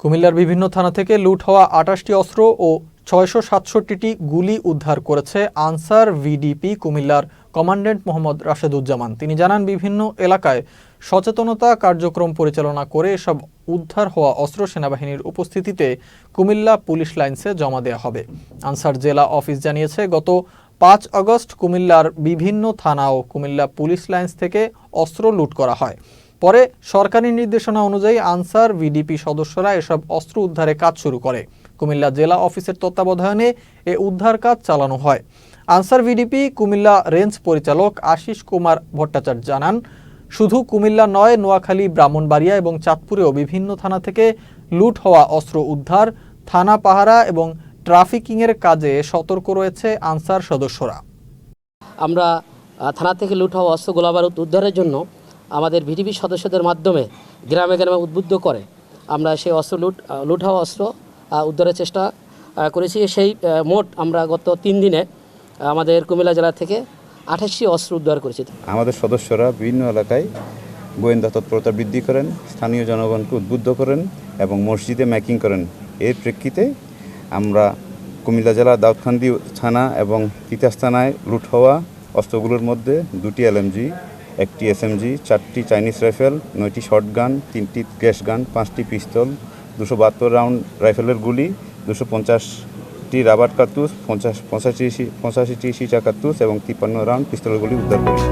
কুমিল্লার বিভিন্ন থানা থেকে লুট হওয়া আটাশটি অস্ত্র ও ছয়শো সাতষট্টিটি গুলি উদ্ধার করেছে আনসার ভিডিপি কুমিল্লার কমান্ড্যান্ট মোহাম্মদ রাশেদুজ্জামান। তিনি জানান, বিভিন্ন এলাকায় সচেতনতা কার্যক্রম পরিচালনা করে এসব উদ্ধার হওয়া অস্ত্র সেনাবাহিনীর উপস্থিতিতে কুমিল্লা পুলিশ লাইন্সে জমা দেওয়া হবে। আনসার জেলা অফিস জানিয়েছে, গত পাঁচ আগস্ট কুমিল্লার বিভিন্ন থানা ও কুমিল্লা পুলিশ লাইন্স থেকে অস্ত্র লুট করা হয়। পরে সরকারি নির্দেশনা অনুযায়ী আনসার, ভিডিপি সদস্যরা এসব অস্ত্র উদ্ধারে কাজ শুরু করে। কুমিল্লা জেলা অফিসের তত্ত্বাবধানে এ উদ্ধার কাজ চালানো হয়। আনসার, ভিডিপি, কুমিল্লা রেঞ্জ পরিচালক আশিস কুমার ভট্টাচার্য জানান, শুধু কুমিল্লা নয়, নোয়াখালী, ব্রাহ্মণবাড়িয়া এবং চাঁদপুরেও বিভিন্ন থানা থেকে লুট হওয়া অস্ত্র উদ্ধার, থানা পাহারা এবং ট্রাফিকিংয়ের কাজে সতর্ক রয়েছে আনসার সদস্যরা। আমরা থানা থেকে লুট হওয়া অস্ত্র গোলাবারুদ উদ্ধারের জন্য আমাদের ভিডিপি সদস্যদের মাধ্যমে গ্রামে গ্রামে উদ্বুদ্ধ করে। আমরা সেই অস্ত্র লুট লুট অস্ত্র উদ্ধারের চেষ্টা করেছি। সেই মোট আমরা গত তিন দিনে আমাদের কুমিল্লা জেলা থেকে আঠাশটি অস্ত্র উদ্ধার করেছি। আমাদের সদস্যরা বিভিন্ন এলাকায় গোয়েন্দা তৎপরতা বৃদ্ধি করেন, স্থানীয় জনগণকে উদ্বুদ্ধ করেন এবং মসজিদে ম্যাকিং করেন। এর প্রেক্ষিতে আমরা কুমিল্লা জেলার দাউদখান্দি থানা এবং তিতাস থানায় লুট হওয়া অস্ত্রগুলোর মধ্যে দুটি এলএমজি একটি এসএমজি চারটি চাইনিজ রাইফেল নয়টি শর্টগান তিনটি গ্যাস গান পাঁচটি পিস্তল দুশো বাহাত্তর রাউন্ড রাইফেলের গুলি, দুশো পঞ্চাশটি রাবার কার্তুস পঞ্চাশ পঁচাশি পঁচাশিটি সিটা কার্তুস এবং তিপ্পান্ন রাউন্ড পিস্তলের গুলি উদ্ধার করি